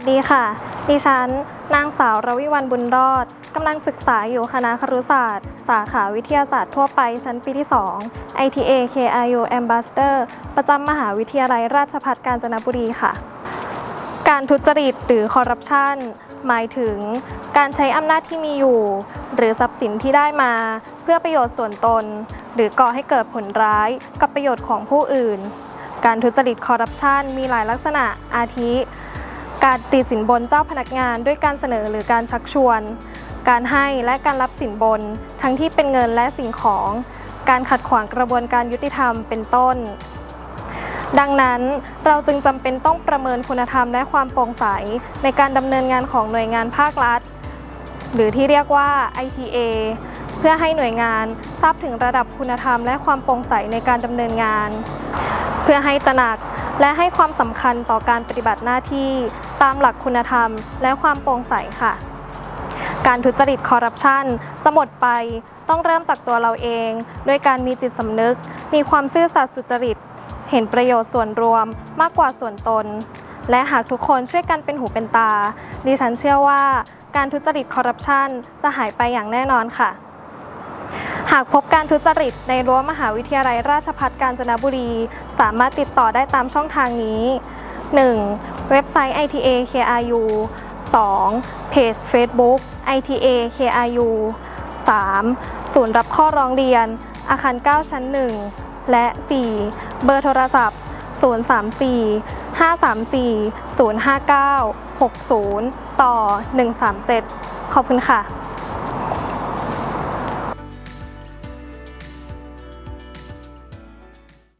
สดีค่ะ ดิฉัน นางสาวรวิวันบุญรอด กำลังศึกษาอยู่คณะครุศาสตร์ สาขาวิทยาศาสตร์ทั่วไปชั้นปีที่ 2 ITA KIU Ambassador ประจำมหาวิทยาลัยราชภัฏกาญจนบุรีค่ะ การทุจริตหรือคอร์รัปชันหมายถึงการใช้อำนาจที่มีอยู่ หรือทรัพย์สินที่ได้มา เพื่อประโยชน์ส่วนตน หรือก่อให้เกิดผลร้ายกับประโยชน์ของผู้อื่น การทุจริตคอร์รัปชันมีหลายลักษณะอาทิ การติดสินบนเจ้าพนักงานด้วยการเสนอหรือการชักชวน การให้และการรับสินบน ทั้งที่เป็นเงินและสิ่งของ การขัดขวางกระบวนการยุติธรรมเป็นต้น ดังนั้นเราจึงจำเป็นต้องประเมินคุณธรรมและความโปร่งใส ในการดำเนินงานของหน่วยงานภาครัฐ หรือที่เรียกว่า ITA เพื่อให้หน่วยงานทราบถึงระดับคุณธรรมและความโปร่งใสในการดำเนินงาน เพื่อให้ตระหนัก และให้ความสำคัญต่อการปฏิบัติหน้าที่ตามหลักคุณธรรม และความโปร่งใสค่ะ การทุจริตคอร์รัปชันจะหมดไปต้องเริ่มจากตัวเราเองด้วยการมีจิตสำนึก มีความซื่อสัตย์สุจริต เห็นประโยชน์ส่วนรวมมากกว่าส่วนตน และหากทุกคนช่วยกันเป็นหูเป็นตา ดิฉันเชื่อว่าการทุจริตคอร์รัปชันจะหายไปอย่างแน่นอนค่ะ หากพบการทุจริตในรั้วมหาวิทยาลัยราชภัฏกาญจนบุรี สามารถติดต่อได้ตามช่องทางนี้ 1. เว็บไซต์ ITA KRU 2. เพจ Facebook ITA KRU 3. ศูนย์รับข้อร้องเรียน อาคาร 9 ชั้น 1 และ 4. เบอร์โทรศัพท์ 034 534 059 60 ต่อ 137 ขอบคุณค่ะ